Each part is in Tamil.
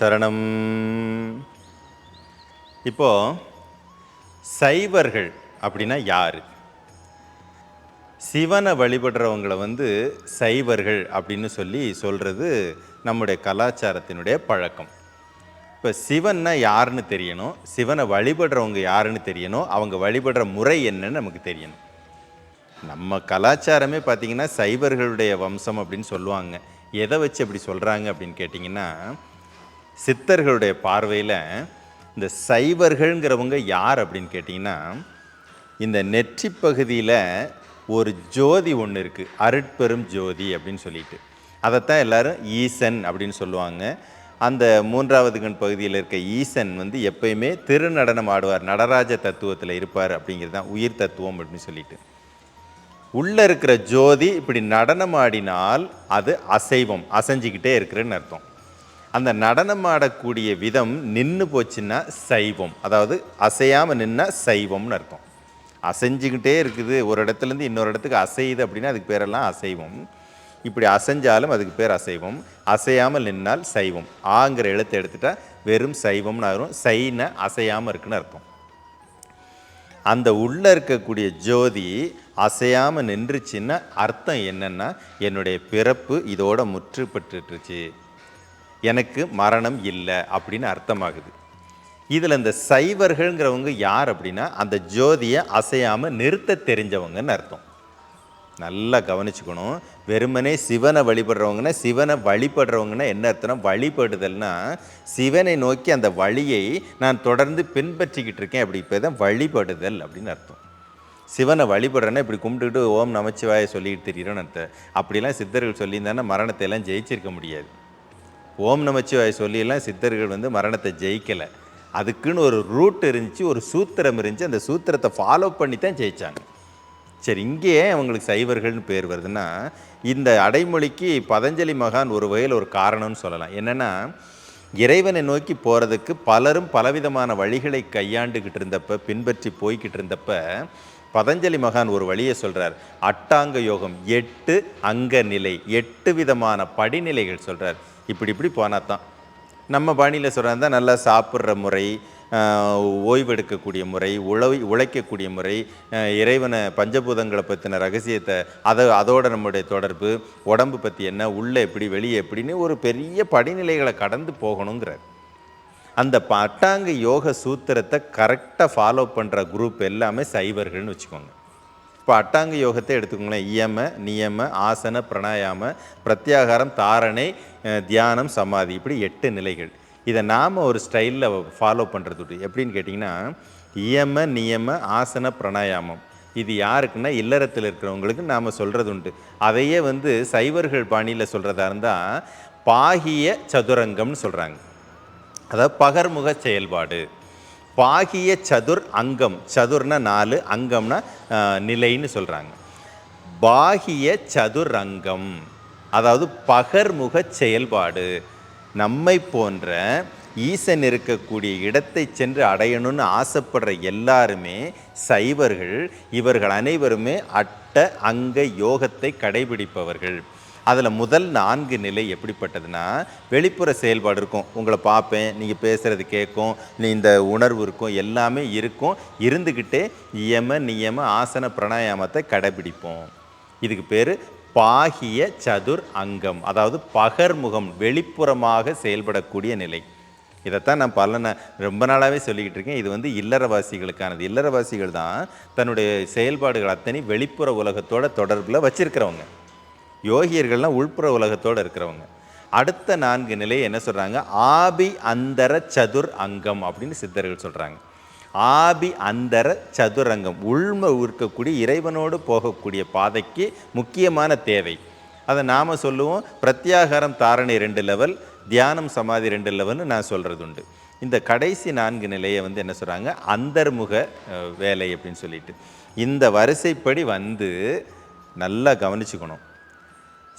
சரணம். இப்போ சைவர்கள் அப்படின்னா யார்? சிவனை வழிபடுறவங்களை வந்து சைவர்கள் அப்படின்னு சொல்லி சொல்கிறது நம்முடைய கலாச்சாரத்தினுடைய பழக்கம். இப்போ சிவன்னா யாருன்னு தெரியணும்? சிவனை வழிபடுறவங்க யாருன்னு தெரியணும்? அவங்க வழிபடுற முறை என்னன்னு நமக்கு தெரியணும். நம்ம கலாச்சாரமே பார்த்திங்கன்னா சைவர்களுடைய வம்சம் அப்படின்னு சொல்லுவாங்க. எதை வச்சு அப்படி சொல்கிறாங்க அப்படின்னு கேட்டிங்கன்னா சித்தர்களுடைய பார்வையில் இந்த சைவர்கள்ங்கிறவங்க யார் அப்படின்னு கேட்டிங்கன்னா இந்த நெற்றி பகுதியில் ஒரு ஜோதி ஒன்று இருக்குது அருட்பெரும் ஜோதி அப்படின்னு சொல்லிட்டு. அதைத்தான் எல்லாரும் ஈசன் அப்படின்னு சொல்லுவாங்க. அந்த மூன்றாவது கண் பகுதியில் இருக்க ஈசன் வந்து எப்பயுமே திருநடனம் ஆடுவார் நடராஜ தத்துவத்தில் இருப்பார் அப்படிங்கிறது தான் உயிர் தத்துவம் அப்படின்னு சொல்லிட்டு. உள்ளே இருக்கிற ஜோதி இப்படி நடனம் ஆடினால் அது அசைவம் அசைஞ்சிக்கிட்டே இருக்கிறன்னு அர்த்தம். அந்த நடனம் ஆடக்கூடிய விதம் நின்று போச்சுன்னா சைவம். அதாவது அசையாமல் நின்னா சைவம்னு அர்த்தம். அசைஞ்சுக்கிட்டே இருக்குது. ஒரு இடத்துலேருந்து இன்னொரு இடத்துக்கு அசையுது அப்படின்னா அதுக்கு பேரெல்லாம் அசைவம். இப்படி அசைஞ்சாலும் அதுக்கு பேர் அசைவம். அசையாமல் நின்னால் சைவம். ஆங்கிற எழுத்தை எடுத்துட்டா வெறும் சைவம்னு ஆகும் சைன அசையாமல் இருக்குன்னு அர்த்தம். அந்த உள்ளே இருக்கக்கூடிய ஜோதி அசையாமல் நின்றுச்சுன்னா அர்த்தம் என்னென்னா என்னுடைய பிறப்பு இதோட முற்றுப்பட்டுருச்சு. எனக்கு மரணம் இல்லை அப்படின்னு அர்த்தமாகுது. இதில் இந்த சைவர்கள்ங்கிறவங்க யார் அப்படின்னா அந்த ஜோதியை அசையாமல் நிறுத்த தெரிஞ்சவங்கன்னு அர்த்தம். நல்லா கவனிச்சுக்கணும். வெறுமனே சிவனை வழிபடுறவங்கன்னா சிவனை வழிபடுறவங்கன்னா என்ன அர்த்தம் வழிபடுதல்னா சிவனை நோக்கி அந்த வழியை நான் தொடர்ந்து பின்பற்றிக்கிட்டு இருக்கேன் அப்படி இப்போ தான் வழிபடுதல் அப்படின்னு அர்த்தம். சிவனை வழிபடுறேன்னா இப்படி கும்பிட்டுக்கிட்டு ஓம் நமச்சிவாய சொல்லிட்டு திரியிறோன்னு அர்த்தம். அப்படிலாம் சித்தர்கள் சொல்லியிருந்தாங்கன்னா மரணத்தை எல்லாம் ஜெயிச்சிருக்க முடியாது. ஓம் நமச்சிவாய் சொல்லியெல்லாம் சித்தர்கள் வந்து மரணத்தை ஜெயிக்கலை. அதுக்குன்னு ஒரு ரூட் இருந்துச்சு ஒரு சூத்திரம் இருந்துச்சு அந்த சூத்திரத்தை ஃபாலோ பண்ணி தான் ஜெயிச்சாங்க. சரி இங்கே அவங்களுக்கு சைவர்கள்னு பேர் வருதுன்னா இந்த அடைமொழிக்கு பதஞ்சலி மகான் ஒரு வகையில் ஒரு காரணம்னு சொல்லலாம். என்னென்னா இறைவனை நோக்கி போகிறதுக்கு பலரும் பலவிதமான வழிகளை கையாண்டுக்கிட்டு இருந்தப்ப பின்பற்றி போய்கிட்டு இருந்தப்ப பதஞ்சலி மகான் ஒரு வழியை சொல்கிறார் அட்டாங்க யோகம் எட்டு அங்க நிலை எட்டு விதமான படிநிலைகள் சொல்கிறார் இப்படி இப்படி போனால் தான் நம்ம பாணியில் சொல்கிறதா நல்லா சாப்பிட்ற முறை ஓய்வெடுக்கக்கூடிய முறை உழவை உழைக்கக்கூடிய முறை இறைவனை பஞ்சபூதங்களை பற்றின ரகசியத்தை அதை அதோட நம்முடைய தொடர்பு உடம்பு பற்றி என்ன உள்ளே எப்படி வெளியே எப்படின்னு ஒரு பெரிய படிநிலைகளை கடந்து போகணுங்கிறார். அந்த பட்டாங்க யோக சூத்திரத்தை கரெக்டாக ஃபாலோ பண்ணுற குரூப் எல்லாமே சைவர்கள்னு வச்சுக்கோங்க. இப்போ அட்டாங்க யோகத்தை எடுத்துக்கோங்களேன். இயம நியம ஆசன பிரணாயாம பிரத்யாகாரம் தாரணை தியானம் சமாதி. இப்படி எட்டு நிலைகள். இதை நாம் ஒரு ஸ்டைலில் ஃபாலோ பண்ணுறது எப்படின்னு கேட்டிங்கன்னா இயம நியம ஆசன பிரணாயாமம். இது யாருக்குன்னா இல்லறத்தில் இருக்கிறவங்களுக்கு நாம் சொல்கிறது உண்டு. அதையே வந்து சைவர்கள் பாணியில் சொல்கிறதா இருந்தால் பாகிய சதுரங்கம்னு சொல்கிறாங்க அதாவது பகர்முக செயல்பாடு. பாகிய சதுர் அங்கம். சதுர்னா நாலு அங்கம்னா நிலைன்னு சொல்கிறாங்க பாகிய சதுரங்கம் அதாவது பகர்முக செயல்பாடு. நம்மை போன்ற ஈசன் இருக்கக்கூடிய இடத்தை சென்று அடையணும்னு ஆசைப்படுற எல்லாருமே சைவர்கள் இவர்கள் அனைவருமே அட்ட அங்க யோகத்தை கடைபிடிப்பவர்கள். அதில் முதல் நான்கு நிலை எப்படிப்பட்டதுன்னா வெளிப்புற செயல்பாடு இருக்கும். உங்களை பார்ப்பேன் நீங்கள் பேசுகிறது கேட்கும் நீ இந்த உணர்வு இருக்கும் எல்லாமே இருக்கும். இருந்துக்கிட்டே இயம நியம ஆசன பிராணாயாமத்தை கடைபிடிப்போம். இதுக்கு பேர் பாகிய சதுர் அங்கம் அதாவது பகர்முகம் வெளிப்புறமாக செயல்படக்கூடிய நிலை. இதைத்தான் நான் பல ரொம்ப நாளாகவே சொல்லிக்கிட்டு இருக்கேன். இது வந்து இல்லறவாசிகளுக்கானது. இல்லறவாசிகள் தான் தன்னுடைய செயல்பாடுகள் அத்தனை வெளிப்புற உலகத்தோட தொடர்பில் வச்சுருக்கிறவங்க. யோகியர்கள்லாம் உள்புற உலகத்தோடு இருக்கிறவங்க. அடுத்த நான்கு நிலையை என்ன சொல்கிறாங்க ஆபி அந்தர சதுர் அங்கம் அப்படின்னு சித்தர்கள் சொல்கிறாங்க ஆபி அந்தர சதுரங்கம் உள்ம இருக்கக்கூடிய இறைவனோடு போகக்கூடிய பாதைக்கு முக்கியமான தேவை. அதை நாம் சொல்லுவோம். பிரத்யாகாரம் தாரணை ரெண்டு லெவல் தியானம் சமாதி ரெண்டு லெவல்னு நான் சொல்கிறது உண்டு இந்த கடைசி நான்கு நிலையை வந்து என்ன சொல்கிறாங்க அந்தர்முக வேலை அப்படின்னு சொல்லிட்டு. இந்த வரிசைப்படி வந்து நல்லா கவனிச்சுக்கணும்.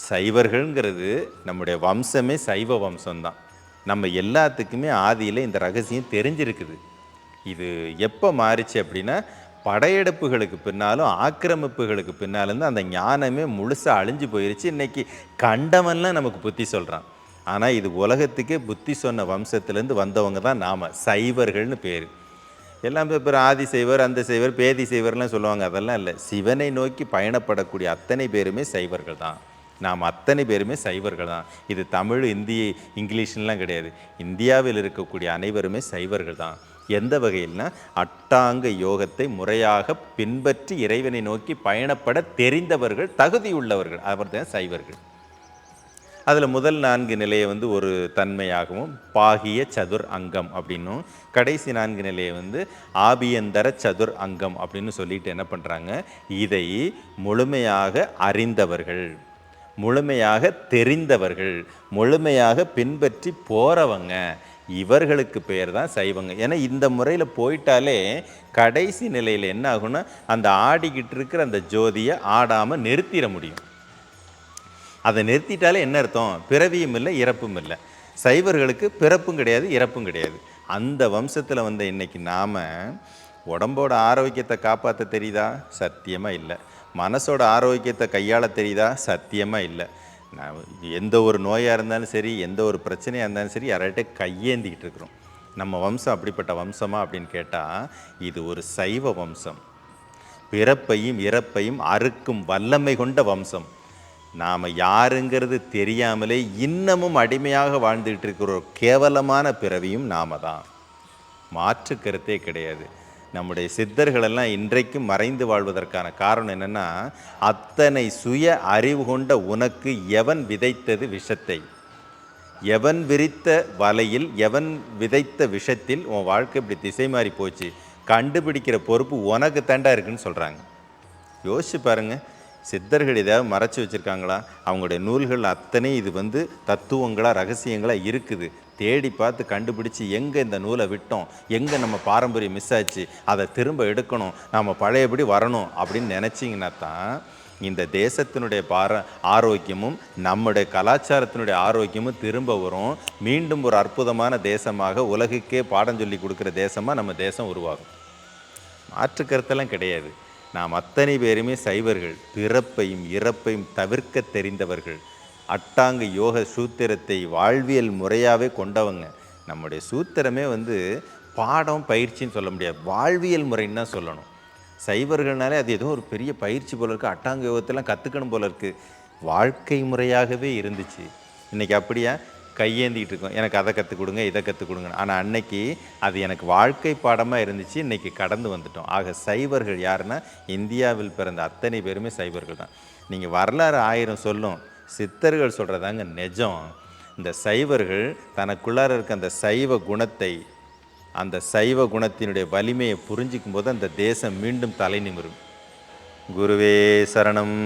சைவர்கள்ங்கிறது நம்முடைய வம்சமே சைவ வம்சம்தான். நம்ம எல்லாத்துக்குமே ஆதியில் இந்த ரகசியம் தெரிஞ்சிருக்குது. இது எப்போ மாறிச்சு அப்படின்னா படையெடுப்புகளுக்கு பின்னாலும் ஆக்கிரமிப்புகளுக்கு பின்னாலும் தான் அந்த ஞானமே முழுசாக அழிஞ்சு போயிருச்சு. இன்றைக்கி கண்டவன்லாம் நமக்கு புத்தி சொல்கிறான் ஆனால் இது உலகத்துக்கே புத்தி சொன்ன வம்சத்துலேருந்து வந்தவங்க தான் நாம் சைவர்கள்னு பேர். எல்லாம் இப்போ ஆதி செய்வர் அந்த செய்வர் பேதி செய்வர்லாம் சொல்லுவாங்க. அதெல்லாம் இல்லை. சிவனை நோக்கி பயணப்படக்கூடிய அத்தனை பேருமே சைவர்கள் தான். நாம் அத்தனை பேருமே சைவர்கள் தான். இது தமிழ் இந்தி இங்கிலீஷ்லாம் கிடையாது. இந்தியாவில் இருக்கக்கூடிய அனைவருமே சைவர்கள் தான். எந்த வகையில்னா அட்டாங்க யோகத்தை முறையாக பின்பற்றி இறைவனை நோக்கி பயணப்பட தெரிந்தவர்கள் தகுதியுள்ளவர்கள் அவர் தான் சைவர்கள். அதில் முதல் நான்கு நிலையை வந்து ஒரு தன்மையாகவும் பாகிய சதுர் அங்கம் அப்படின்னும் கடைசி நான்கு நிலையை வந்து ஆபியந்தர சதுர் அங்கம் அப்படின்னு சொல்லிட்டு என்ன பண்ணுறாங்க இதை முழுமையாக அறிந்தவர்கள். முழுமையாக தெரிந்தவர்கள் முழுமையாக பின்பற்றி போகிறவங்க இவர்களுக்கு பேர் தான் சைவங்க. ஏன்னா இந்த முறையில் போயிட்டாலே கடைசி நிலையில் என்ன ஆகும்னா அந்த ஆடிக்கிட்டு இருக்கிற அந்த ஜோதியை ஆடாமல் நிறுத்திட முடியும். அதை நிறுத்திட்டாலே என்ன அர்த்தம்? பிறவியும் இல்லை இறப்பும் இல்லை. சைவர்களுக்கு பிறப்பும் கிடையாது இறப்பும் கிடையாது. அந்த வம்சத்தில் வந்த இன்னைக்கு நாம் உடம்போட ஆரோக்கியத்தை காப்பாற்ற தெரியுதா? சத்தியமாக இல்லை. மனசோட ஆரோக்கியத்தை கையாள தெரியுதா? சத்தியமாக இல்லை. நான் எந்த ஒரு நோயாக இருந்தாலும் சரி எந்த ஒரு பிரச்சனையாக இருந்தாலும் சரி யார்கிட்ட கையேந்திக்கிட்டு இருக்கிறோம். நம்ம வம்சம் அப்படிப்பட்ட வம்சமா அப்படின்னு கேட்டால் இது ஒரு சைவ வம்சம். பிறப்பையும் இறப்பையும் அறுக்கும் வல்லமை கொண்ட வம்சம். நாம் யாருங்கிறது தெரியாமலே இன்னமும் அடிமையாக வாழ்ந்துகிட்டு இருக்கிற ஒரு கேவலமான பிறவியும் நாம தான். மாற்று கருத்தே கிடையாது. நம்முடைய சித்தர்களெல்லாம் இன்றைக்கும் மறைந்து வாழ்வதற்கான காரணம் என்னென்னா அத்தனை சுய அறிவு கொண்ட உனக்கு எவன் விதைத்தது விஷத்தை? எவன் விரித்த வலையில் எவன் விதைத்த விஷத்தில் உன் வாழ்க்கை இப்படி திசை மாறி போச்சு? கண்டுபிடிக்கிற பொறுப்பு உனக்கு தண்டா இருக்குன்னு சொல்கிறாங்க யோசிச்சு பாருங்கள் சித்தர்கள் ஏதாவது மறைச்சி வச்சுருக்காங்களா? அவங்களுடைய நூல்கள் அத்தனை இது வந்து தத்துவங்களாக ரகசியங்களாக இருக்குது. தேடி பார்த்து கண்டுபிடிச்சு எங்கே இந்த நூலை விட்டோம்? எங்கே நம்ம பாரம்பரியம் மிஸ் ஆச்சு? அதை திரும்ப எடுக்கணும். நம்ம பழையபடி வரணும் அப்படின்னு நினச்சிங்கன்னா தான் இந்த தேசத்தினுடைய பார ஆரோக்கியமும் நம்முடைய கலாச்சாரத்தினுடைய ஆரோக்கியமும் திரும்ப வரும். மீண்டும் ஒரு அற்புதமான தேசமாக உலகுக்கே பாடம் சொல்லி கொடுக்குற தேசமாக நம்ம தேசம் உருவாகும். மாற்று கருத்தெல்லாம் கிடையாது. நாம் அத்தனை பேருமே சைவர்கள். பிறப்பையும் இறப்பையும் தவிர்க்க தெரிந்தவர்கள். அட்டாங்க யோக சூத்திரத்தை வாழ்வியல் முறையாகவே கொண்டவங்க. நம்முடைய சூத்திரமே வந்து பாடம் பயிற்சின்னு சொல்ல முடியாது. வாழ்வியல் முறைன்னு தான் சொல்லணும். சைவர்கள்னாலே அது ஏதோ ஒரு பெரிய பயிற்சி போல இருக்குது அட்டாங்க யோகத்தெல்லாம் கற்றுக்கணும் போல இருக்குது வாழ்க்கை முறையாகவே இருந்துச்சு. இன்றைக்கி அப்படியா? கையேந்திக்கிட்டு இருக்கோம் எனக்கு அதை கற்றுக் கொடுங்க இதை கற்றுக் கொடுங்க ஆனால் அன்னைக்கு அது எனக்கு வாழ்க்கை பாடமாக இருந்துச்சு. இன்றைக்கி கடந்து வந்துட்டோம். ஆக சைவர்கள் யாருன்னா இந்தியாவில் பிறந்த அத்தனை பேருமே சைவர்கள் தான். நீங்கள் வரலாறு ஆயிரம் சொல்லும். சித்தர்கள் சொல்கிறதாங்க நிஜம். இந்த சைவர்கள் தனக்குள்ளார இருக்க அந்த சைவ குணத்தை அந்த சைவ குணத்தினுடைய வலிமையை புரிஞ்சிக்கும் போது அந்த தேசம் மீண்டும் தலை நிமிரும். குருவே சரணம்.